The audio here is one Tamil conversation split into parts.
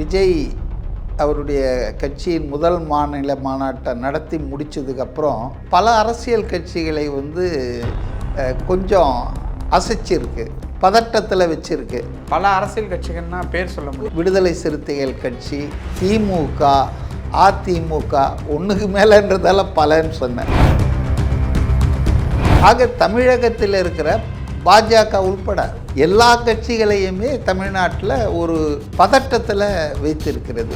விஜய் அவருடைய கட்சியின் முதல் மாநில மாநாட்டை நடத்தி முடிச்சதுக்கப்புறம் பல அரசியல் கட்சிகளை வந்து கொஞ்சம் அசைச்சிருக்கு பதட்டத்தில் வச்சிருக்கு. பல அரசியல் கட்சிகள்னா பேர் சொல்ல முடியும். விடுதலை சிறுத்தைகள் கட்சி திமுக அதிமுக ஒன்றுக்கு மேலேன்றதால பலன்னு சொன்னேன். ஆக தமிழகத்தில் இருக்கிற பாஜக உள்பட எல்லா கட்சிகளையுமே தமிழ்நாட்டில் ஒரு பதட்டத்தில் வைத்திருக்கிறது.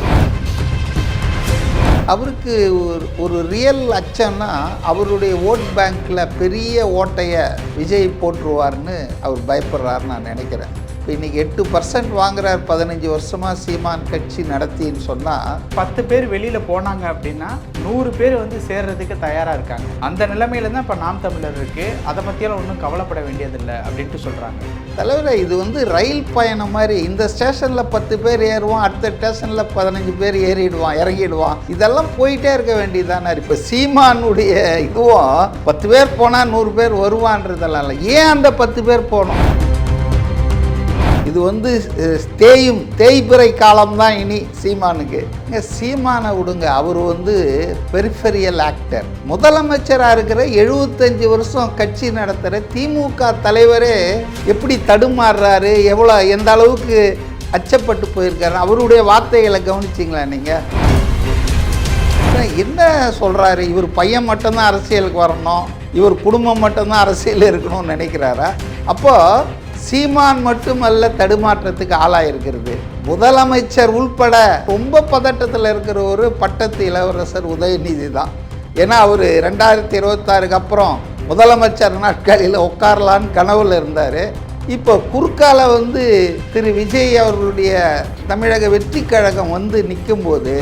அவருக்கு ஒரு ஒரு ரியல் அச்சம்னா அவருடைய ஓட் பேங்க்கில் பெரிய ஓட்டையை விஜய் போட்டுருவார்னு அவர் பயப்படுறாருன்னு நான் நினைக்கிறேன். இப்போ இன்றைக்கி எட்டு பர்சன்ட் வாங்குறார் பதினஞ்சு வருஷமாக சீமான் கட்சி நடத்தின்னு சொன்னால் பத்து பேர் வெளியில போனாங்க அப்படின்னா நூறு பேர் வந்து சேர்றதுக்கு தயாரா இருக்காங்க. அந்த நிலைமையில தான் இப்போ நாம் தமிழர் இருக்கு. அதை பத்தியெல்லாம் ஒன்றும் கவலைப்பட வேண்டியதில்லை அப்படின்ட்டு சொல்றாங்க. தலைவரே இது வந்து ரயில் பயணம் மாதிரி இந்த ஸ்டேஷனில் பத்து பேர் ஏறுவான் அடுத்த ஸ்டேஷனில் பதினஞ்சு பேர் ஏறிடுவான் இறங்கிடுவான். இதெல்லாம் போயிட்டே இருக்க வேண்டியதானே இப்போ சீமானுடைய இதுவும் பத்து பேர் போனால் நூறு பேர் வருவான்றதெல்லாம் இல்லை. ஏன் அந்த பத்து பேர் போகணும் இது வந்து தேயும் தேய்பிறை காலம்தான் இனி சீமானுக்கு. இங்க சீமானை விடுங்க. அவர் வந்து பெரிஃபெரியல் ஆக்டர் முதலமைச்சராக இருக்கிற எழுபத்தஞ்சு வருஷம் கட்சி நடத்துகிற திமுக தலைவரே எப்படி தடுமாறுறாரு? எவ்வளோ எந்த அளவுக்கு அச்சப்பட்டு போயிருக்காரு? அவருடைய வார்த்தைகளை கவனிச்சிங்களா நீங்கள் என்ன சொல்கிறாரு இவர் பையன் மட்டும்தான் அரசியலுக்கு வரணும். இவர் குடும்பம் மட்டும்தான் அரசியல் இருக்கணும்னு நினைக்கிறாரா? அப்போது சீமான் மட்டுமல்ல தடுமாற்றத்துக்கு ஆளாயிருக்கிறது. முதலமைச்சர் உள்பட ரொம்ப பதட்டத்தில் இருக்கிற ஒரு பட்டத்து இளவரசர் உதயநிதி தான் ஏன்னா அவர் ரெண்டாயிரத்தி இருபத்தாறுக்கு அப்புறம் முதலமைச்சர் நாட்களில் உட்காரலான்னு கனவில் இருந்தார். இப்போ குறுக்கால வந்து திரு விஜய் அவர்களுடைய தமிழக வெற்றி கழகம் வந்து நிற்கும்போது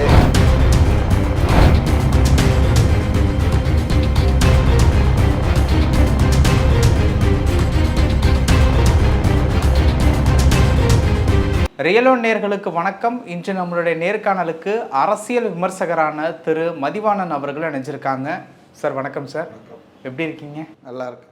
ரியலோ நேர்களுக்கு வணக்கம். இன்று நம்மளுடைய நேர்காணலுக்கு அரசியல் விமர்சகரான திரு மதிவாணன் அவர்கள் இணைஞ்சிருக்காங்க. சார் வணக்கம் சார். எப்படி இருக்கீங்க? நல்லா இருக்கு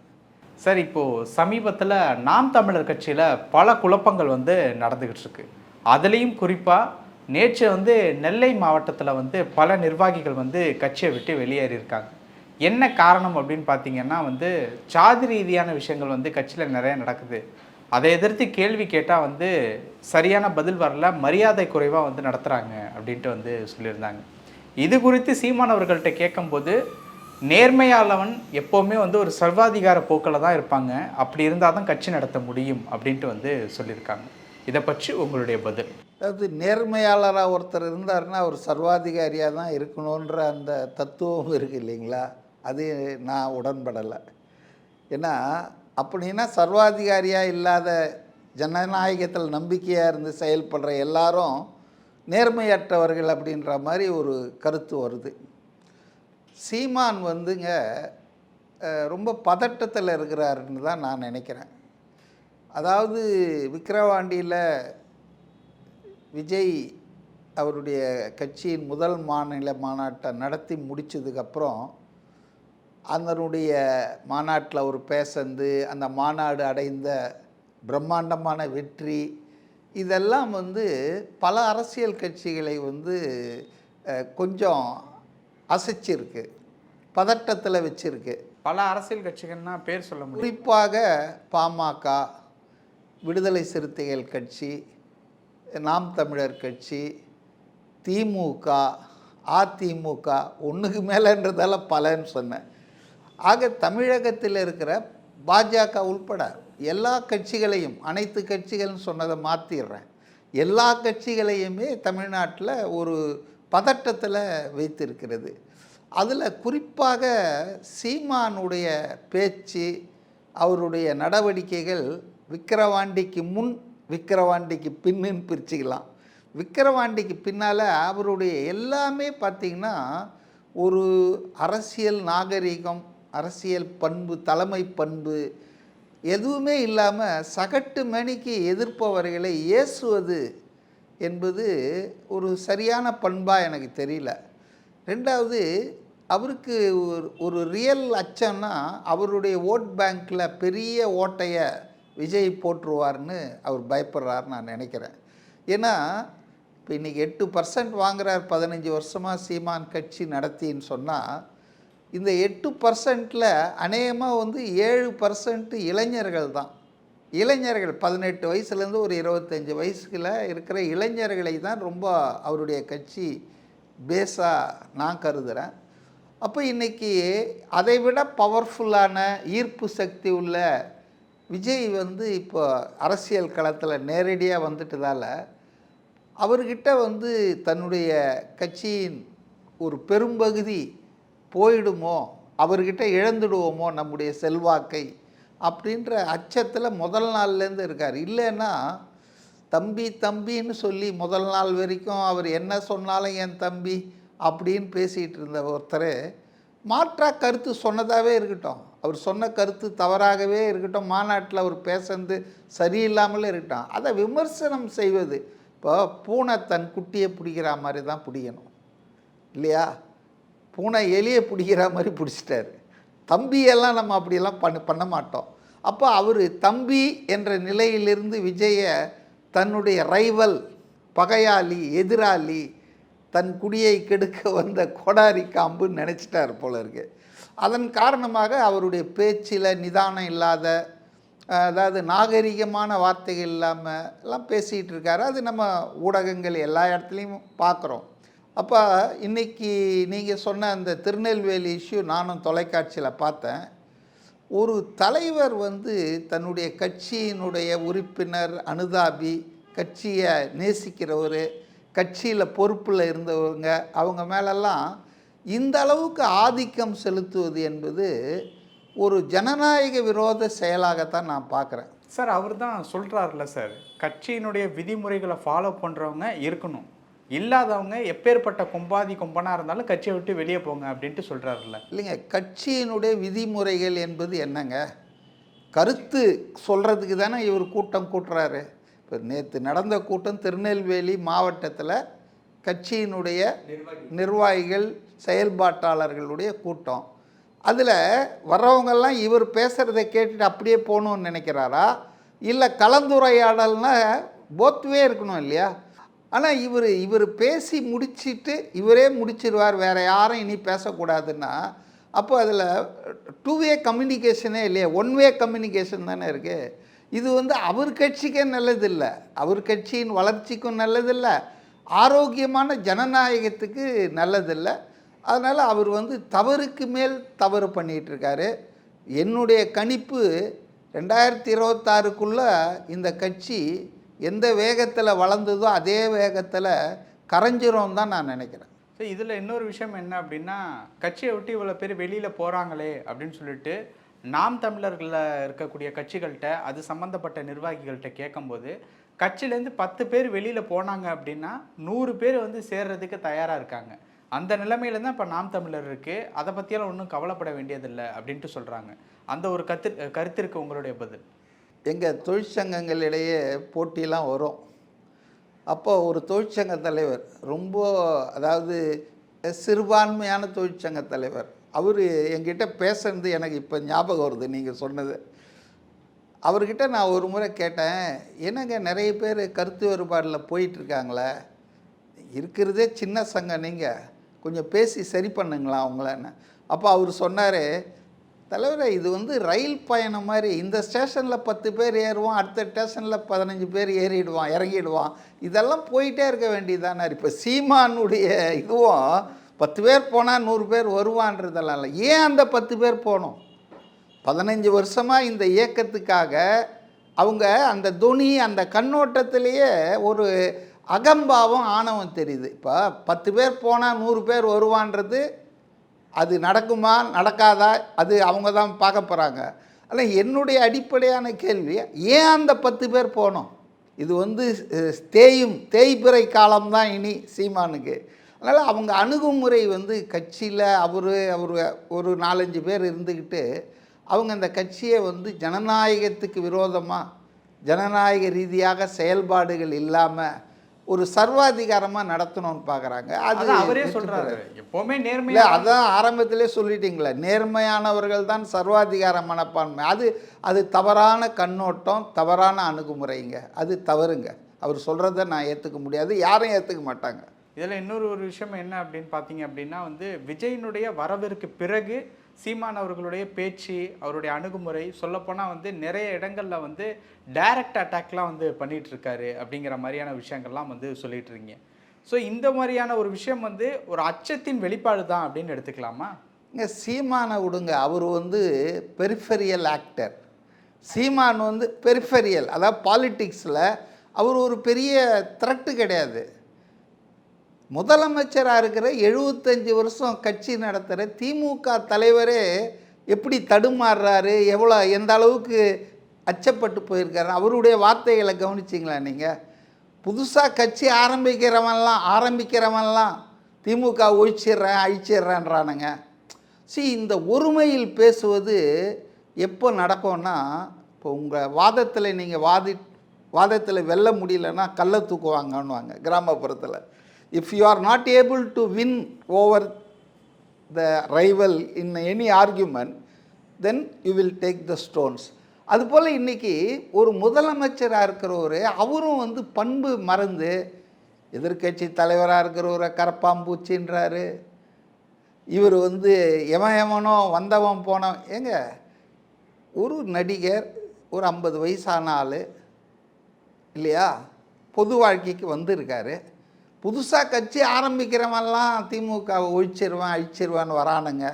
சார் இப்போ சமீபத்தில் நாம் தமிழர் கட்சியில் பல குழப்பங்கள் வந்து நடந்துகிட்டு இருக்கு. அதுலேயும் குறிப்பாக நேற்று வந்து நெல்லை மாவட்டத்தில் வந்து பல நிர்வாகிகள் வந்து கட்சியை விட்டு வெளியேறியிருக்காங்க என்ன காரணம் அப்படின்னு பார்த்தீங்கன்னா வந்து சாதி ரீதியான விஷயங்கள் வந்து கட்சியில் நிறைய நடக்குது. அதை எதிர்த்து கேள்வி கேட்டால் வந்து சரியான பதில் வரல மரியாதை குறைவாக வந்து நடத்துகிறாங்க அப்படின்ட்டு வந்து சொல்லியிருந்தாங்க. இது குறித்து சீமான் அவர்கள்ட்ட கேட்கும்போது நேர்மையாளவன் எப்போவுமே வந்து ஒரு சர்வாதிகார போக்கில் தான் இருப்பாங்க. அப்படி இருந்தால் தான் கட்சி நடத்த முடியும் அப்படின்ட்டு வந்து சொல்லியிருக்காங்க. இதை பற்றி உங்களுடைய பதில்? அதாவது நேர்மையாளராக ஒருத்தர் இருந்தாருன்னா அவர் சர்வாதிகாரியாக தான் இருக்கணுன்ற அந்த தத்துவம் இருக்குது இல்லைங்களா? அது நான் உடன்படலை. ஏன்னா அப்படின்னா சர்வாதிகாரியாக இல்லாத ஜனநாயகத்தில் நம்பிக்கையாக இருந்து செயல்படுற எல்லாரும் நேர்மையற்றவர்கள் அப்படின்ற மாதிரி ஒரு கருத்து வருது. சீமான் வந்துங்க ரொம்ப பதட்டத்தில் இருக்கிறாருன்னு தான் நான் நினைக்கிறேன். அதாவது விக்கிரவாண்டியில் விஜய் அவருடைய கட்சியின் முதல் மாநில மாநாட்டை நடத்தி முடித்ததுக்கப்புறம் அதனுடைய மாநாட்டில் அவர் பேசந்து அந்த மாநாடு அடைந்த பிரம்மாண்டமான வெற்றி இதெல்லாம் வந்து பல அரசியல் கட்சிகளை வந்து கொஞ்சம் அசைச்சிருக்கு பதட்டத்தில் வச்சிருக்கு. பல அரசியல் கட்சிகள்னா பேர் சொல்ல முடியும் குறிப்பாக பாமக விடுதலை சிறுத்தைகள் கட்சி நாம் தமிழர் கட்சி திமுக அதிமுக ஒன்றுக்கு மேலேன்றதால பலன்னு சொன்னேன். ஆக தமிழகத்தில் இருக்கிற பாஜக உள்பட எல்லா கட்சிகளையும் அனைத்து கட்சிகள்னு சொன்னதை மாற்றிடுறேன் எல்லா கட்சிகளையுமே தமிழ்நாட்டில் ஒரு பதட்டத்தில் வைத்திருக்கிறது. அதில் குறிப்பாக சீமானுடைய பேச்சு அவருடைய நடவடிக்கைகள் விக்கிரவாண்டிக்கு முன் விக்கிரவாண்டிக்கு பின்னுன்னு பிரிச்சுக்கலாம். விக்கிரவாண்டிக்கு பின்னால் அவருடைய எல்லாமே பார்த்திங்கன்னா ஒரு அரசியல் நாகரிகம் அரசியல் பண்பு தலைமை பண்பு எதுவுமே இல்லாமல் சகட்டு மணிக்கு எதிர்ப்பவர்களை ஏசுவது என்பது ஒரு சரியான பண்பாக எனக்கு தெரியல. ரெண்டாவது அவருக்கு ஒரு ஒரு ரியல் அச்சம்னா அவருடைய ஓட் பேங்க்கில் பெரிய ஓட்டையை விஜய் போட்டுருவார்னு அவர் பயப்படுறாருன்னு நான் நினைக்கிறேன். ஏன்னா இப்போ இன்றைக்கி எட்டு பர்சன்ட் வாங்குகிறார் பதினஞ்சு வருஷமாக சீமான் கட்சி நடத்தின்னு சொன்னால் இந்த எட்டு பர்சன்ட்டில் அநேகமாக வந்து ஏழு பர்சன்ட்டு இளைஞர்கள் தான். இளைஞர்கள் பதினெட்டு வயசுலேருந்து ஒரு இருபத்தஞ்சி வயசுக்குள்ள இருக்கிற இளைஞர்களை தான் ரொம்ப அவருடைய கட்சி பேஸாக நான் கருதுகிறேன் அப்போ இன்றைக்கி அதை விட பவர்ஃபுல்லான ஈர்ப்பு சக்தி உள்ள விஜய் வந்து இப்போ அரசியல் களத்தில் நேரடியாக வந்துட்டதால் அவர்கிட்ட வந்து தன்னுடைய கட்சியின் ஒரு பெரும்பகுதி போயிடுமோ? அவர்கிட்ட இழந்துடுவோமோ நம்முடைய செல்வாக்கை? அப்படின்ற அச்சத்தில் முதல் நாள்லேருந்து இருக்கார். இல்லைன்னா தம்பி தம்பின்னு சொல்லி முதல் நாள் வரைக்கும் அவர் என்ன சொன்னாலும் என் தம்பி அப்படின்னு பேசிகிட்டு இருந்த ஒருத்தர் மாற்றா கருத்து சொன்னதாகவே இருக்கட்டும். அவர் சொன்ன கருத்து தவறாகவே இருக்கட்டும். மாநாட்டில் அவர் பேசுறது சரியில்லாமலே இருக்கட்டும். அதை விமர்சனம் செய்வது. இப்போ பூனை தன் குட்டியை பிடிக்கிற மாதிரி தான் பிடிக்கணும். இல்லையா? பூனை எலியை பிடிக்கிற மாதிரி பிடிச்சிட்டாரு. தம்பியெல்லாம் நம்ம அப்படியெல்லாம் பண்ண பண்ண மாட்டோம். அப்போ அவர் தம்பி என்ற நிலையிலிருந்து விஜயை தன்னுடைய ரைவல் பகையாளி எதிராளி தன் குடியை கெடுக்க வந்த கொடாரி காம்புன்னு நினச்சிட்டார் போல இருக்கு. அதன் காரணமாக அவருடைய பேச்சில் நிதானம் இல்லாத அதாவது நாகரிகமான வார்த்தைகள் இல்லாமல் எல்லாம் பேசிகிட்டு இருக்காரு. அது நம்ம ஊடகங்கள் எல்லா இடத்துலையும் பார்க்குறோம் அப்போ இன்னைக்கு நீங்கள் சொன்ன அந்த திருநெல்வேலி இஷ்யூ நானும் தொலைக்காட்சியில் பார்த்தேன். ஒரு தலைவர் வந்து தன்னுடைய கட்சியினுடைய உறுப்பினர் அனுதாபி கட்சியை நேசிக்கிறவர் கட்சியில் பொறுப்பில் இருந்தவங்க அவங்க மேலெல்லாம் இந்த அளவுக்கு ஆதிக்கம் செலுத்துவது என்பது ஒரு ஜனநாயக விரோத செயலாகத்தான் நான் பார்க்குறேன். சார் அவர் தான் சொல்கிறாருல சார் கட்சியினுடைய விதிமுறைகளை ஃபாலோ பண்ணுறவங்க இருக்கணும். இல்லாதவங்க எப்பேற்பட்ட கொம்பாதி கொம்பனாக இருந்தாலும் கட்சியை விட்டு வெளியே போங்க அப்படின்ட்டு சொல்கிறாருல்ல இல்லைங்க கட்சியினுடைய விதிமுறைகள் என்பது என்னங்க? கருத்து சொல்கிறதுக்கு தானே இவர் கூட்டம் கூட்டுறாரு. இப்போ நேற்று நடந்த கூட்டம் திருநெல்வேலி மாவட்டத்தில் கட்சியினுடைய நிர்வாகிகள். செயல்பாட்டாளர்களுடைய கூட்டம். அதில் வர்றவங்கெல்லாம் இவர் பேசுகிறத கேட்டுட்டு அப்படியே போகணும்னு நினைக்கிறாரா? இல்லை கலந்துரையாடல்னா போத்துவே இருக்கணும் இல்லையா? ஆனால் இவர் இவர் பேசி முடிச்சிட்டு இவரே முடிச்சிருவார். வேறு யாரும் இனி பேசக்கூடாதுன்னா அப்போ அதில் டூ வே கம்யூனிகேஷனே இல்லையா ஒன் வே கம்யூனிகேஷன் தானே இருக்குது இது வந்து அவர் கட்சிக்கே நல்லதில்லை. அவர் கட்சியின் வளர்ச்சிக்கும் நல்லதில்லை. ஆரோக்கியமான ஜனநாயகத்துக்கு நல்லதில்லை. அதனால் அவர் வந்து தவறுக்கு மேல் தவறு பண்ணிகிட்ருக்காரு. என்னுடைய கணிப்பு ரெண்டாயிரத்தி இருபத்தாறுக்குள்ளே இந்த கட்சி எந்த வேகத்தில் வளர்ந்ததோ அதே வேகத்தில் கரைஞ்சிரும் தான் நான் நினைக்கிறேன். ஸோ இதில் இன்னொரு விஷயம் என்ன அப்படின்னா கட்சியை விட்டு இவ்வளோ பேர் வெளியில் போகிறாங்களே அப்படின்னு சொல்லிட்டு நாம் தமிழர்களில் இருக்கக்கூடிய கட்சிகள்கிட்ட அது சம்மந்தப்பட்ட நிர்வாகிகள்கிட்ட கேட்கும்போது கட்சியிலேருந்து பத்து பேர் வெளியில் போனாங்க அப்படின்னா நூறு பேர் வந்து சேர்றதுக்கு தயாராக இருக்காங்க. அந்த நிலைமையில தான் இப்போ நாம் தமிழர் இருக்குது அதை பற்றியெல்லாம் ஒன்றும் கவலைப்பட வேண்டியதில்லை அப்படின்ட்டு சொல்கிறாங்க அந்த ஒரு கத்து கருத்திற்கு உங்களுடைய பதில். எங்கள் தொழிற்சங்கங்களிடையே போட்டிலாம் வரும். அப்போ ஒரு தொழிற்சங்க தலைவர் ரொம்ப அதாவது சிறுபான்மையான தொழிற்சங்க தலைவர் அவர் என்கிட்ட பேசுனது எனக்கு இப்போ ஞாபகம் வருது நீங்கள் சொன்னது. அவர்கிட்ட நான் ஒரு முறை கேட்டேன் என்னங்க நிறைய பேர் கருத்து வேறுபாடில் போயிட்டுருக்காங்களே? இருக்கிறதே சின்ன சங்கம் நீங்கள் கொஞ்சம் பேசி சரி பண்ணுங்களா அவங்களன்னு அப்போ அவர் சொன்னார் தலைவரை இது வந்து ரயில் பயணம் மாதிரி. இந்த ஸ்டேஷனில் பத்து பேர் ஏறுவான் அடுத்த ஸ்டேஷனில் பதினஞ்சு பேர் ஏறிடுவான் இறங்கிடுவான். இதெல்லாம் போயிட்டே இருக்க வேண்டியதானார் இப்போ சீமானுடைய இதுவும் பத்து பேர் போனால் நூறு பேர் வருவான்றதெல்லாம் இல்லை. ஏன் அந்த பத்து பேர் போனோம்? பதினஞ்சு வருஷமாக இந்த இயக்கத்துக்காக அவங்க அந்த துணி அந்த கண்ணோட்டத்திலேயே ஒரு அகம்பாவம் ஆணவம் தெரியுது. இப்போ பத்து பேர் போனால் நூறு பேர் வருவான்றது அது நடக்குமா நடக்காதா அது அவங்க தான் பார்க்க போகிறாங்க ஆனால் என்னுடைய அடிப்படையான கேள்வி ஏன் அந்த பத்து பேர் போனோம்? இது வந்து தேயும் தேய்பிறை காலம்தான் இனி சீமானுக்கு. அதனால் அவங்க அணுகுமுறை வந்து கட்சியில் அவர் அவர் ஒரு நாலஞ்சு பேர் இருந்துக்கிட்டு அவங்க அந்த கட்சியை வந்து ஜனநாயகத்துக்கு விரோதமாக ஜனநாயக ரீதியாக செயல்பாடுகள் இல்லாமல் ஒரு சர்வாதிகாரமாக நடத்தணும்னு பார்க்குறாங்க அது அவரே பெறாது. எப்பவுமே நேர்மையா அதான் ஆரம்பத்திலே சொல்லிட்டீங்களே நேர்மையானவர்கள் தான் சர்வாதிகார மனப்பான்மை. அது அது தவறான கண்ணோட்டம் தவறான அணுகுமுறைங்க. அது தவறுங்க. அவர் சொல்கிறத நான் ஏற்றுக்க முடியாது யாரும் ஏற்றுக்க மாட்டாங்க. இதில் இன்னொரு ஒரு விஷயம் என்ன அப்படின்னு பார்த்தீங்க அப்படின்னா வந்து விஜயினுடைய வரவிற்கு பிறகு சீமான் அவர்களுடைய பேச்சு அவருடைய அணுகுமுறை சொல்லப்போனால் வந்து நிறைய இடங்களில் வந்து டைரக்ட் அட்டாக்லாம் வந்து பண்ணிகிட்ருக்காரு அப்படிங்கிற மாதிரியான விஷயங்கள்லாம் வந்து சொல்லிட்டு இருக்கீங்க ஸோ இந்த மாதிரியான ஒரு விஷயம் வந்து ஒரு அச்சத்தின் வெளிப்பாடு தான் அப்படின்னு எடுத்துக்கலாமா? இங்கே சீமானை விடுங்க. அவர் வந்து பெரிஃபெரியல் ஆக்டர் சீமான் வந்து பெரிஃபெரியல் அதாவது பாலிட்டிக்ஸில் அவர் ஒரு பெரிய த்ரெட்டு கிடையாது. முதலமைச்சராக இருக்கிற எழுபத்தஞ்சு வருஷம் கட்சி நடத்துகிற திமுக தலைவரே எப்படி தடுமாறுறாரு? எவ்வளோ எந்த அளவுக்கு அச்சப்பட்டு போயிருக்காரு? அவருடைய வார்த்தைகளை கவனிச்சிங்களா நீங்கள் புதுசாக கட்சி ஆரம்பிக்கிறவன்லாம் ஆரம்பிக்கிறவன்லாம் திமுக ஒழிச்சிடுறேன் அழிச்சிட்றேன்றானுங்க. சி இந்த ஒருமையில் பேசுவது எப்போ நடக்கும்னா இப்போ உங்கள் வாதத்தில் நீங்கள் வாதி வாதத்தில் வெல்ல முடியலன்னா கல்லை தூக்குவாங்கன்னுவாங்க கிராமப்புறத்தில். If you are not able to win over the rival in any argument then you will take the stones அதுபோல் இன்றைக்கி ஒரு முதலமைச்சராக இருக்கிறவர் அவரும் வந்து பண்பு மறந்து எதிர்க்கட்சி தலைவராக இருக்கிறவரை கரப்பாம்பூச்சின்றாரு இவர் வந்து எவன் எவனோ வந்தவன் போனவன் ஏங்க ஒரு நடிகர் ஒரு ஐம்பது வயசான ஆள் இல்லையா பொது வாழ்க்கைக்கு வந்திருக்காரு. புதுசாக கட்சி ஆரம்பிக்கிறவன்லாம் திமுக ஒழிச்சிருவேன் அழிச்சிருவான்னு வரானுங்க.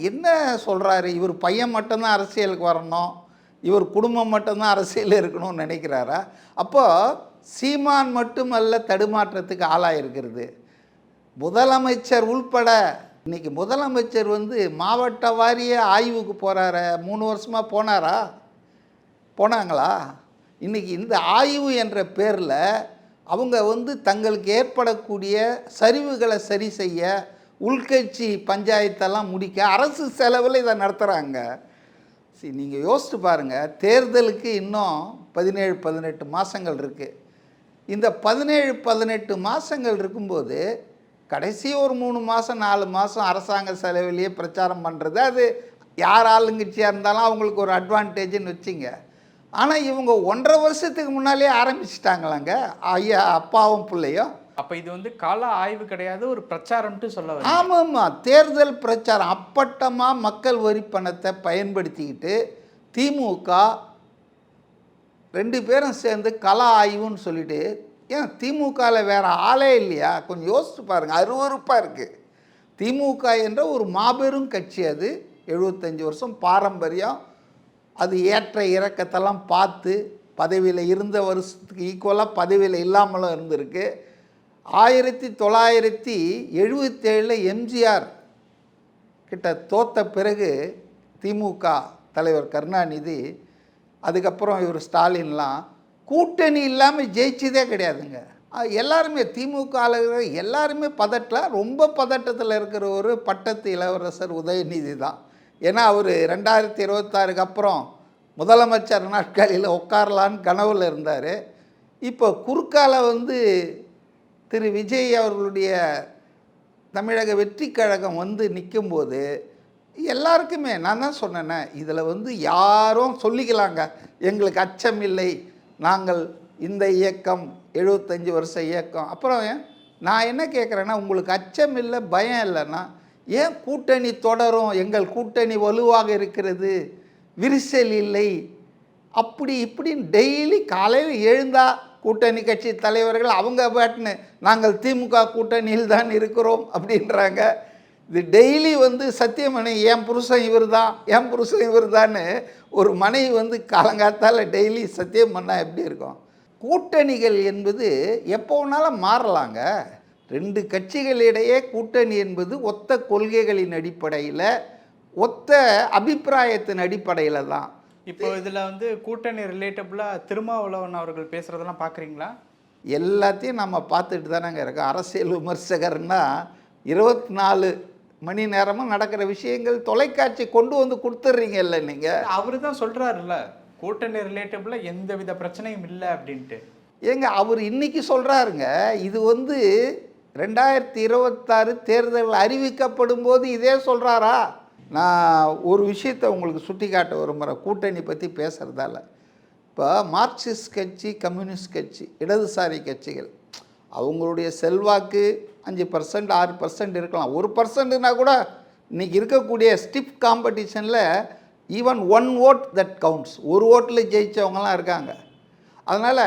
என்ன சொல்கிறாரு இவர் பையன் மட்டும்தான் அரசியலுக்கு வரணும். இவர் குடும்பம் மட்டும்தான் அரசியல் இருக்கணும்னு நினைக்கிறாரா? அப்போ சீமான் மட்டுமல்ல தடுமாற்றத்துக்கு ஆளாயிருக்கிறது. முதலமைச்சர் உள்பட இன்றைக்கி முதலமைச்சர் வந்து மாவட்ட வாரிய ஆய்வுக்கு போகிறார மூணு வருஷமாக போனாரா? போனாங்களா? இன்றைக்கி இந்த ஆய்வு என்ற பேரில் அவங்க வந்து தங்களுக்கு ஏற்படக்கூடிய சரிவுகளை சரி செய்ய உள்கட்சி பஞ்சாயத்தெல்லாம் முடிக்க அரசு செலவில் இதை நடத்துகிறாங்க சரி நீங்கள் யோசிச்சு பாருங்கள் தேர்தலுக்கு இன்னும் பதினேழு பதினெட்டு மாதங்கள் இருக்குது இந்த பதினேழு பதினெட்டு மாதங்கள் இருக்கும்போது கடைசி ஒரு மூணு மாதம் நாலு மாதம் அரசாங்க செலவிலேயே பிரச்சாரம் பண்ணுறது அது யார் ஆளுங்கட்சியாக இருந்தாலும் அவங்களுக்கு ஒரு அட்வான்டேஜ்னு வச்சுங்க. ஆனால் இவங்க ஒன்றரை வருஷத்துக்கு முன்னாலே ஆரம்பிச்சிட்டாங்களாங்க. ஐயா அப்பாவும் பிள்ளையும். அப்போ இது வந்து கால ஆய்வு கிடையாது ஒரு பிரச்சாரம்ட்டு சொல்ல. ஆமாம்மா தேர்தல் பிரச்சாரம் அப்பட்டமாக மக்கள் வரி பணத்தை பயன்படுத்திக்கிட்டு திமுக ரெண்டு பேரும் சேர்ந்து கலா ஆய்வுன்னு சொல்லிட்டு ஏன் திமுகவில் வேற ஆளே இல்லையா? கொஞ்சம் யோசிச்சு பாருங்கள் அருவருப்பாக இருக்குது திமுக என்ற ஒரு மாபெரும் கட்சி அது. எழுபத்தஞ்சி வருஷம் பாரம்பரியம். அது ஏற்ற இறக்கத்தெல்லாம் பார்த்து பதவியில் இருந்த வருஷத்துக்கு ஈக்குவலாக பதவியில் இல்லாமலும் இருந்திருக்கு. ஆயிரத்தி தொள்ளாயிரத்தி எழுபத்தேழில் எம்ஜிஆர் கிட்ட தோத்த பிறகு திமுக தலைவர் கருணாநிதி அதுக்கப்புறம் இவர் ஸ்டாலின்லாம் கூட்டணி இல்லாமல் ஜெயிச்சதே கிடையாதுங்க. எல்லாருமே திமுக எல்லாருமே பதட்டில். ரொம்ப பதட்டத்தில் இருக்கிற ஒரு பட்டத்து இளவரசர் உதயநிதி தான். ஏன்னா அவர் ரெண்டாயிரத்தி இருபத்தாறுக்கு அப்புறம் முதலமைச்சர் நாட்களில் உட்காரலான்னு கனவில் இருந்தார். இப்போ குறுக்கால வந்து திரு விஜய் அவர்களுடைய தமிழக வெற்றி கழகம் வந்து நிற்கும்போது எல்லாருக்குமே நான் தான் சொன்னேனே இதில் வந்து யாரும் சொல்லிக்கலாங்க. எங்களுக்கு அச்சம் இல்லை. நாங்கள் இந்த இயக்கம் எழுபத்தஞ்சி வருஷ இயக்கம். அப்புறம் ஏன்? நான் என்ன கேட்குறேன்னா உங்களுக்கு அச்சம் இல்லை பயம் இல்லைன்னா ஏன் கூட்டணி தொடரும்? எங்கள் கூட்டணி வலுவாக இருக்கிறது. விரிசல் இல்லை. அப்படி இப்படின்னு டெய்லி காலையில் எழுந்தா கூட்டணி கட்சி தலைவர்கள் அவங்க பாட்டுன்னு நாங்கள் திமுக கூட்டணியில் தான் இருக்கிறோம் அப்படின்றாங்க. இது டெய்லி வந்து சத்தியமணி என் புருஷன் இவர் தான் என் புருஷன் இவர் ஒரு மனைவி வந்து காலங்காத்தால் டெய்லி சத்தியம் பண்ணால் எப்படி இருக்கும்? கூட்டணிகள் என்பது எப்போ வேணாலும் மாறலாங்க. ரெண்டு கட்சிகளிடையே கூட்டணி என்பது ஒத்த கொள்கைகளின் அடிப்படையில் ஒத்த அபிப்பிராயத்தின் அடிப்படையில் தான். இப்போ இதில் வந்து கூட்டணி ரிலேட்டபுளாக திருமாவளவன் அவர்கள் பேசுகிறதெல்லாம் பார்க்குறீங்களா எல்லாத்தையும் நம்ம பார்த்துட்டு தானேங்க இருக்கோம். அரசியல் விமர்சகர்னா இருபத்தி நாலு மணி நேரமும் நடக்கிற விஷயங்கள் தொலைக்காட்சி கொண்டு வந்து கொடுத்துட்றீங்கல்ல நீங்கள் அவரு தான் சொல்கிறாருல்ல கூட்டணி ரிலேட்டபுளாக எந்த வித பிரச்சனையும் இல்லை அப்படின்ட்டு. ஏங்க அவர் இன்னைக்கு சொல்கிறாருங்க இது வந்து ரெண்டாயிரத்தி இருபத்தாறு தேர்தல் அறிவிக்கப்படும் போது இதே சொல்கிறாரா நான் ஒரு விஷயத்தை உங்களுக்கு சுட்டி காட்ட விரும்புகிறேன் கூட்டணி பற்றி பேசுகிறதால இப்போ மார்க்சிஸ்ட் கட்சி கம்யூனிஸ்ட் கட்சி இடதுசாரி கட்சிகள் அவங்களுடைய செல்வாக்கு அஞ்சு பர்சன்ட் ஆறு பர்சன்ட் இருக்கலாம். ஒரு பர்சன்ட்னா கூட இன்றைக்கி இருக்கக்கூடிய ஸ்டிப் காம்படிஷனில் even one vote that counts ஒரு ஓட்டில் ஜெயித்தவங்கலாம் இருக்காங்க. அதனால்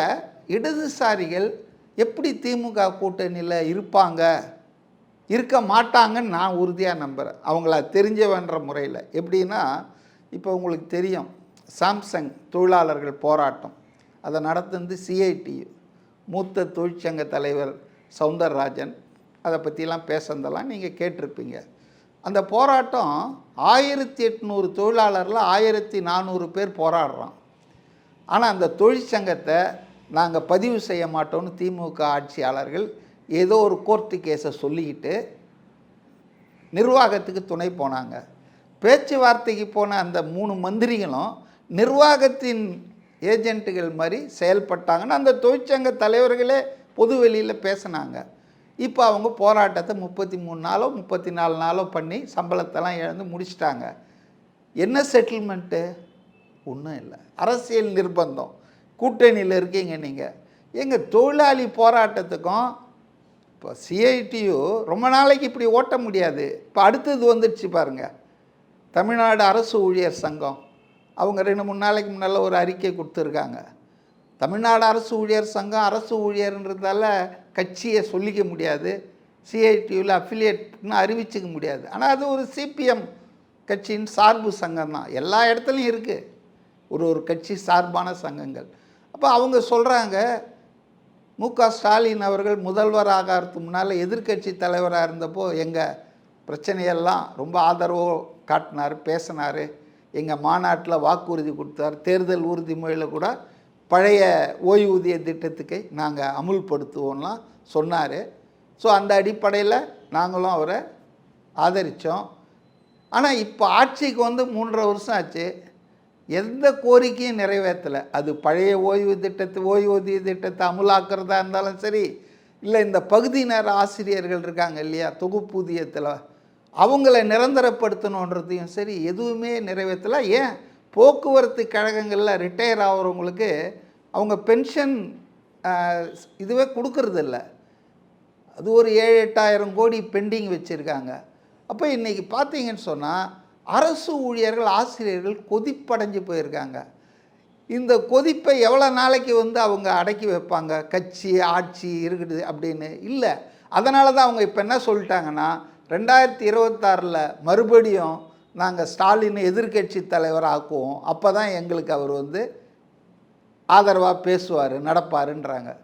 இடதுசாரிகள் எப்படி திமுக கூட்டணியில் இருப்பாங்க? இருக்க மாட்டாங்கன்னு நான் உறுதியாக நம்புகிறேன் அவங்கள தெரிஞ்சவன்ற முறையில். எப்படின்னா இப்போ உங்களுக்கு தெரியும் சாம்சங் தொழிலாளர்கள் போராட்டம். அதை நடத்துனது சிஐடியு மூத்த தொழிற்சங்க தலைவர் சவுந்தரராஜன். அதை பற்றிலாம் பேசுனதெல்லாம் நீங்கள் கேட்டிருப்பீங்க. அந்த போராட்டம் ஆயிரத்தி எட்நூறு தொழிலாளரில் ஆயிரத்தி நானூறு பேர் போராடுறான். ஆனால் அந்த தொழிற்சங்கத்தை நாங்கள் பதிவு செய்ய மாட்டோம்னு திமுக ஆட்சியாளர்கள் ஏதோ ஒரு கோர்ட்டு கேஸை சொல்லிக்கிட்டு நிர்வாகத்துக்கு துணை போனாங்க. பேச்சுவார்த்தைக்கு போன அந்த மூணு மந்திரிகளும் நிர்வாகத்தின் ஏஜென்ட்டுகள் மாதிரி செயல்பட்டாங்கன்னு அந்த தொழிற்சங்க தலைவர்களே பொது வெளியில் பேசினாங்க. இப்போ அவங்க போராட்டத்தை முப்பத்தி மூணு நாளோ முப்பத்தி நாலு நாளோ பண்ணி சம்பளத்தெல்லாம் இழந்து முடிச்சிட்டாங்க. என்ன செட்டில்மெண்ட்டு ஒன்றும் இல்லை. அரசியல் நிர்பந்தம். கூட்டணியில் இருக்கீங்க நீங்கள் எங்கள் தொழிலாளி போராட்டத்துக்கும் இப்போ சிஐடியு ரொம்ப நாளைக்கு இப்படி ஓட்ட முடியாது. இப்போ அடுத்தது வந்துடுச்சு பாருங்கள் தமிழ்நாடு அரசு ஊழியர் சங்கம். அவங்க ரெண்டு மூணு நாளைக்கு முன்னால் ஒரு அறிக்கை கொடுத்துருக்காங்க. தமிழ்நாடு அரசு ஊழியர் சங்கம் அரசு ஊழியர்ன்றதால கட்சியை சொல்லிக்க முடியாது. சிஐடியூவில் அஃபிலியேட்னு அறிவிச்சிக்க முடியாது. ஆனால் அது ஒரு சிபிஎம் கட்சியின் சார்பு சங்கம் தான். எல்லா இடத்துலையும் இருக்குது ஒரு ஒரு கட்சி சார்பான சங்கங்கள். அப்போ அவங்க சொல்கிறாங்க மு க ஸ்டாலின் அவர்கள் முதல்வராக முன்னால் எதிர்க்கட்சி தலைவராக இருந்தப்போ எங்கள் பிரச்சனையெல்லாம் ரொம்ப ஆதரவு காட்டினார் பேசினார். எங்கள் மாநாட்டில் வாக்குறுதி கொடுத்தார். தேர்தல் உறுதிமொழியில் கூட பழைய ஓய்வூதிய திட்டத்துக்கு நாங்கள் அமுல்படுத்துவோம்லாம் சொன்னார். ஸோ அந்த அடிப்படையில் நாங்களும் அவரை ஆதரித்தோம் ஆனால் இப்போ ஆட்சிக்கு வந்து மூன்றரை வருஷம் ஆச்சு. எந்த கோரிக்கையும் நிறைவேற்றலை. அது பழைய ஓய்வு திட்டத்தை ஓய்வூதிய திட்டத்தை அமுலாக்குறதா இருந்தாலும் சரி இல்லை இந்த பகுதி நேர ஆசிரியர்கள் இருக்காங்க இல்லையா தொகுப்பூதியத்தில் அவங்கள நிரந்தரப்படுத்தணுன்றதையும் சரி எதுவுமே நிறைவேற்றலை. ஏன்? போக்குவரத்து கழகங்களில் ரிட்டையர் ஆகிறவங்களுக்கு அவங்க பென்ஷன் இதுவே கொடுக்கறதில்ல. அது ஒரு ஏழு எட்டாயிரம் கோடி பெண்டிங் வச்சுருக்காங்க. அப்போ இன்றைக்கி பார்த்தீங்கன்னு சொன்னால் அரசு ஊழியர்கள் ஆசிரியர்கள் கொதிப்படைஞ்சு போயிருக்காங்க. இந்த கொதிப்பை எவ்வளோ நாளைக்கு வந்து அவங்க அடக்கி வைப்பாங்க? கட்சி ஆட்சி இருக்குது அப்படின்னு. இல்லை. அதனால தான் அவங்க இப்போ என்ன சொல்லிட்டாங்கன்னா ரெண்டாயிரத்தி இருபத்தாறில் மறுபடியும் நாங்கள் ஸ்டாலின் எதிர்க்கட்சி தலைவர் ஆக்குவோம் அப்போ தான் எங்களுக்கு அவர் வந்து ஆதரவாக பேசுவார் நடப்பாருன்றாங்க.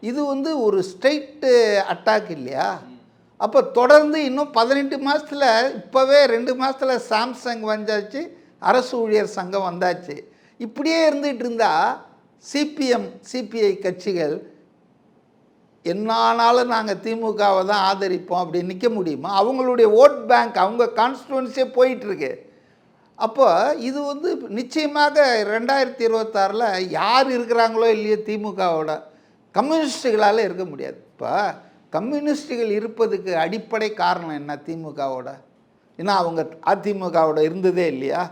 இது வந்து ஒரு ஸ்ட்ரைட்டு அட்டாக் இல்லையா? அப்போ தொடர்ந்து இன்னும் பதினெட்டு மாதத்தில் இப்போவே ரெண்டு மாதத்தில் சாம்சங் வந்தாச்சு அரசு ஊழியர் சங்கம் வந்தாச்சு. இப்படியே இருந்துகிட்டு இருந்தால் சிபிஎம் சிபிஐ கட்சிகள் என்னானாலும் நாங்கள் திமுகவை தான் ஆதரிப்போம் அப்படி நிற்க முடியுமா? அவங்களுடைய ஓட் பேங்க் அவங்க கான்ஸ்டுவன்ஸே போயிட்டுருக்கு. அப்போ இது வந்து நிச்சயமாக ரெண்டாயிரத்தி இருபத்தாறில் யார் இருக்கிறாங்களோ இல்லையோ திமுகவோட கம்யூனிஸ்டுகளால் இருக்க முடியாது. இப்போ கம்யூனிஸ்டுகள் இருப்பதுக்கு அடிப்படை காரணம் என்ன திமுகவோட? ஏன்னா அவங்க அதிமுகவோட இருந்ததே இல்லையா?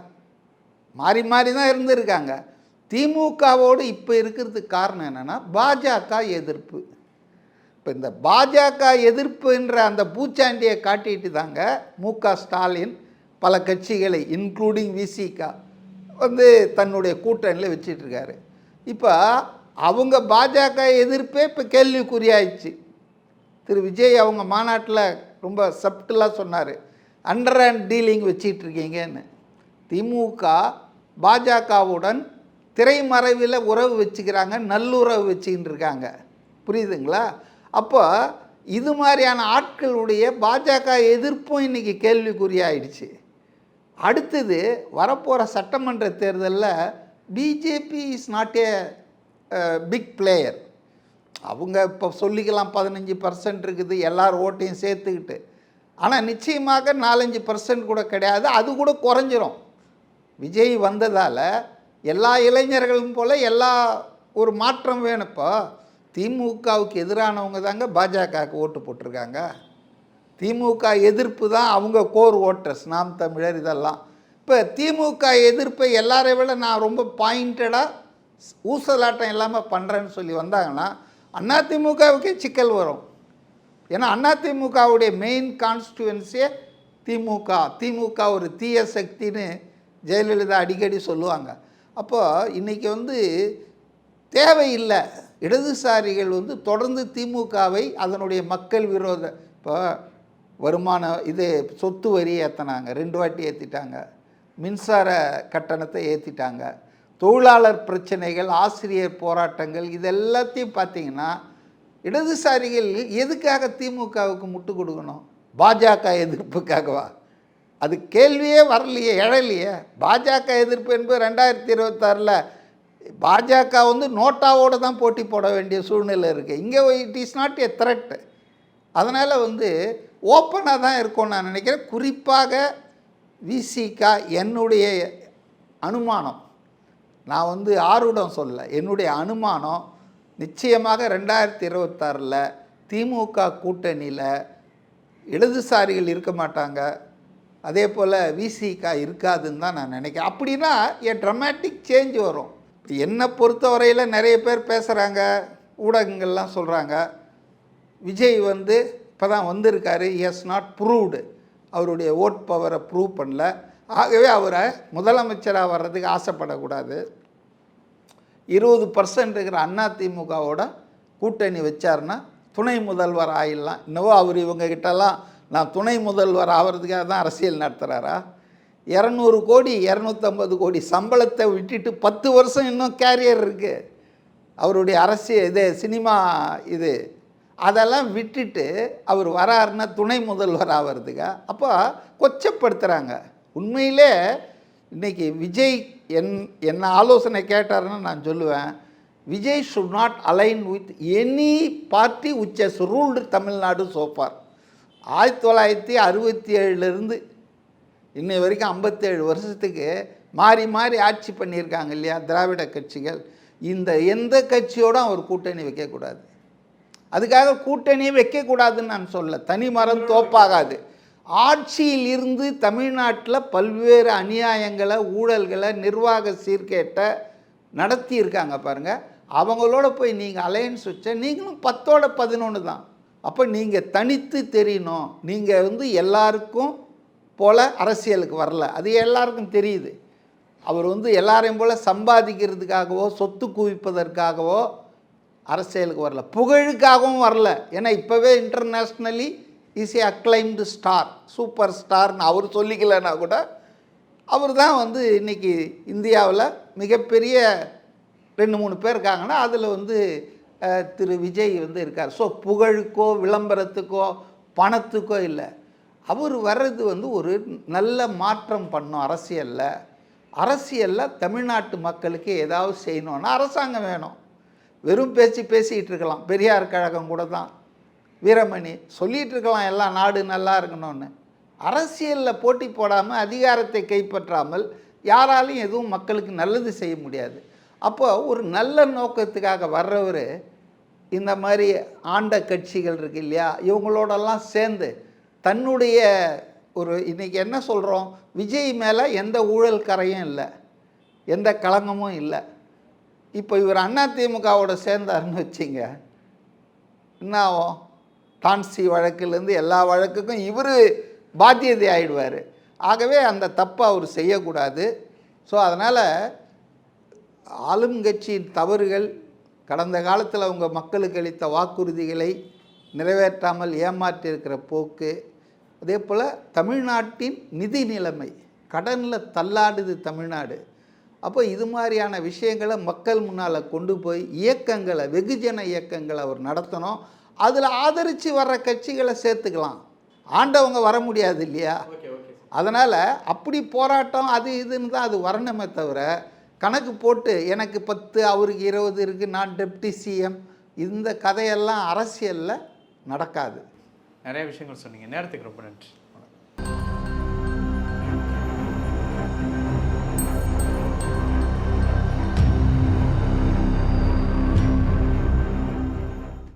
மாறி மாறி தான் இருந்திருக்காங்க. திமுகவோடு இப்போ இருக்கிறதுக்கு காரணம் என்னென்னா பாஜக எதிர்ப்பு. இப்போ இந்த பாஜக எதிர்ப்புன்ற அந்த பூச்சாண்டியை காட்டிட்டு தாங்க மு ஸ்டாலின் பல கட்சிகளை இன்க்ளூடிங் விசிகா வந்து தன்னுடைய கூட்டணியில் வச்சிட்ருக்காரு இப்போ அவங்க பாஜக எதிர்ப்பே இப்போ கேள்விக்குறியாயிடுச்சு. திரு விஜய் அவங்க மாநாட்டில் ரொம்ப சப்டிலாக சொன்னார். அண்டர் ஹேண்ட் டீலிங் வச்சிட்ருக்கீங்கன்னு. திமுக பாஜகவுடன் திரைமறைவில் உறவு வச்சுக்கிறாங்க நல்லுறவு வச்சுக்கிட்டு இருக்காங்க புரியுதுங்களா? அப்போ இது மாதிரியான ஆட்களுடைய பாஜக எதிர்ப்பும் இன்றைக்கி கேள்விக்குறியாயிடுச்சு. அடுத்தது வரப்போகிற சட்டமன்ற தேர்தலில் BJP is not a big player அவங்க இப்போ சொல்லிக்கலாம் பதினஞ்சு பர்சன்ட் இருக்குது எல்லார் ஓட்டையும் சேர்த்துக்கிட்டு. ஆனால் நிச்சயமாக நாலஞ்சு பர்சன்ட் கூட கிடையாது அது கூட குறைஞ்சிரும். விஜய் வந்ததால் எல்லா இளைஞர்களும் போல் எல்லா ஒரு மாற்றம் வேணுப்போ திமுகவுக்கு எதிரானவங்க தாங்க பாஜகவுக்கு ஓட்டு போட்டிருக்காங்க. திமுக எதிர்ப்பு தான் அவங்க கோர் ஓட்டர்ஸ் நாம் தமிழர் இதெல்லாம். இப்போ திமுக எதிர்ப்பை எல்லாரை விட நான் ரொம்ப பாயிண்டடாக ஊசலாட்டம் இல்லாமல் பண்ணுறேன்னு சொல்லி வந்தாங்கன்னா அதிமுகவுக்கே சிக்கல் வரும். ஏன்னா அதிமுகவுடைய மெயின் கான்ஸ்டுவன்சியே திமுக. திமுக ஒரு தீய சக்தின்னு ஜெயலலிதா அடிக்கடி சொல்லுவாங்க. அப்போது இன்றைக்கி வந்து தேவையில்லை. இடதுசாரிகள் வந்து தொடர்ந்து திமுகவை அதனுடைய மக்கள் விரோத இப்போ வருமான இது சொத்து வரி ஏற்றினாங்க ரெண்டு வாட்டி ஏற்றிட்டாங்க மின்சார கட்டணத்தை ஏற்றிட்டாங்க தொழிலாளர் பிரச்சனைகள் ஆசிரியர் போராட்டங்கள் இது எல்லாத்தையும் பார்த்தீங்கன்னா இடதுசாரிகள் எதுக்காக திமுகவுக்கு முட்டு கொடுக்கணும்? பாஜக எதிர்ப்புக்காகவா? அது கேள்வியே வரலையே எழலையே. பாஜக எதிர்ப்பு என்பது ரெண்டாயிரத்தி இருபத்தாறில் பாஜக வந்து நோட்டாவோடு தான் போட்டி போட வேண்டிய சூழ்நிலை இருக்குது இங்கே it is not a threat அதனால் வந்து ஓப்பனாக தான் இருக்கும் நான் நினைக்கிறேன். குறிப்பாக விசிகா என்னுடைய அனுமானம். நான் வந்து ஆர்வடம் சொல்ல என்னுடைய அனுமானம் நிச்சயமாக ரெண்டாயிரத்தி இருபத்தாறில் திமுக கூட்டணியில் இடதுசாரிகள் இருக்க மாட்டாங்க. அதே போல் விசிகா இருக்காதுன்னு தான் நான் நினைக்கிறேன். அப்படின்னா என் ட்ரமேட்டிக் சேஞ்ச் வரும். இப்ப என்னை பொறுத்தவரையில் நிறைய பேர் பேசுகிறாங்க ஊடகங்கள்லாம் சொல்கிறாங்க விஜய் வந்து இப்போ தான் வந்திருக்காரு எஸ் நாட் ப்ரூவ்டு அவருடைய ஓட் பவரை ப்ரூவ் பண்ணல. ஆகவே அவரை முதலமைச்சராக வர்றதுக்கு ஆசைப்படக்கூடாது. இருபது பர்சன்ட் இருக்கிற அண்ணா திமுகவோட கூட்டணி வச்சாருன்னா துணை முதல்வர் ஆயிடலாம். இன்னவோ அவர் இவங்ககிட்டலாம் நான் துணை முதல்வர் ஆகிறதுக்காக தான் அரசியல் நடத்துகிறாரா இரநூறு கோடி இரநூத்தம்பது கோடி சம்பளத்தை விட்டுட்டு பத்து வருஷம் இன்னும் கேரியர் இருக்குது அவருடைய அரசியல் இது சினிமா இது அதெல்லாம் விட்டுட்டு அவர் வராருன்னா துணை முதல்வர் ஆகிறதுக்கா அப்போ கொச்சப்படுத்துகிறாங்க உண்மையிலே இன்னைக்கு விஜய் என் என்ன ஆலோசனை கேட்டாருன்னு நான் சொல்லுவேன். Vijay should not align with any party உச்ச ரூல்டு தமிழ்நாடு சோஃபார் ஆயிரத்தி தொள்ளாயிரத்தி அறுபத்தி ஏழுலேருந்து இன்னை வரைக்கும் ஐம்பத்தேழு வருஷத்துக்கு மாறி மாறி ஆட்சி பண்ணியிருக்காங்க இல்லையா திராவிட கட்சிகள். இந்த எந்த கட்சியோடும் அவர் கூட்டணி வைக்கக்கூடாது. அதுக்காக கூட்டணியே வைக்கக்கூடாதுன்னு நான் சொல்ல தனி மரம் தோப்பாகாது. ஆட்சியில் இருந்து தமிழ்நாட்டில் பல்வேறு அநியாயங்களை ஊழல்களை நிர்வாக சீர்கேட்டை நடத்தி இருக்காங்க பாருங்க. அவங்களோட போய் நீங்கள் அலையன்ஸ் வச்ச நீங்களும் பத்தோட பதினொன்று தான். அப்போ நீங்கள் தனித்து தெரியணும். நீங்கள் வந்து எல்லாருக்கும் போல் அரசியலுக்கு வரல. அது எல்லாருக்கும் தெரியுது. அவர் வந்து எல்லாரையும் போல் சம்பாதிக்கிறதுக்காகவோ சொத்து குவிப்பதற்காகவோ அரசியலுக்கு வரல. புகழுக்காகவும் வரல. ஏன்னா இப்போவே internationally is a acclaimed star super ஸ்டார்னு அவர் சொல்லிக்கலைன்னா கூட அவர் தான் வந்து இன்றைக்கி இந்தியாவில் மிகப்பெரிய ரெண்டு மூணு பேர் இருக்காங்கன்னா அதில் வந்து திரு விஜய் வந்து இருக்கார். ஸோ புகழுக்கோ விளம்பரத்துக்கோ பணத்துக்கோ இல்லை. அவர் வர்றது வந்து ஒரு நல்ல மாற்றம் பண்ணும் அரசியலில். அரசியலில் தமிழ்நாட்டு மக்களுக்கு ஏதாவது செய்யணும்னா அரசாங்கம் வேணும். வெறும் பேச்சு பேசிகிட்டு இருக்கலாம். பெரியார் கழகம் கூட தான். வீரமணி சொல்லிகிட்டு இருக்கலாம் எல்லாம் நாடு நல்லா இருக்கணும்னு. அரசியலில் போட்டி போடாமல் அதிகாரத்தை கைப்பற்றாமல் யாராலையும் எதுவும் மக்களுக்கு நல்லது செய்ய முடியாது. அப்போ ஒரு நல்ல நோக்கத்துக்காக வர்றவர் இந்த மாதிரி ஆண்ட கட்சிகள் இருக்கு இல்லையா? இவங்களோடெல்லாம் சேர்ந்து தன்னுடைய ஒரு இன்றைக்கி என்ன சொல்கிறோம் விஜய் மேலே எந்த ஊழல் கரையும் இல்லை. எந்த களங்கமும் இல்லை. இப்போ இவர் அண்ணா திமுகவோட சேர்ந்தாருன்னு வச்சிங்க. என்ன ஆகும்? டான்சி வழக்குலேருந்து எல்லா வழக்குக்கும் இவர் பாத்தியதை ஆகிடுவார் ஆகவே அந்த தப்பை அவர் செய்யக்கூடாது. ஸோ அதனால் ஆளுங்கட்சியின் தவறுகள் கடந்த காலத்தில் அவங்க மக்களுக்கு அளித்த வாக்குறுதிகளை நிறைவேற்றாமல் ஏமாற்றியிருக்கிற போக்கு அதே போல் தமிழ்நாட்டின் நிதி நிலைமை கடனில் தள்ளாடுது தமிழ்நாடு. அப்போ இது மாதிரியான விஷயங்களை மக்கள் முன்னால் கொண்டு போய் இயக்கங்களை வெகுஜன இயக்கங்களை அவர் நடத்தணும். அதில் ஆதரித்து வர்ற கட்சிகளை சேர்த்துக்கலாம். ஆண்டவங்க வர முடியாது இல்லையா? அதனால் அப்படி போராட்டம் அது இதுன்னு தான் அது வரணுமே தவிர கணக்கு போட்டு எனக்கு பத்து அவருக்கு இருபது இருக்குது நான் டெப்டி சிஎம் இந்த கதையெல்லாம் அரசியலில் நடக்காது. நிறைய விஷயங்கள் சொன்னீங்க. நேரத்துக்கு ரொம்ப நன்றி.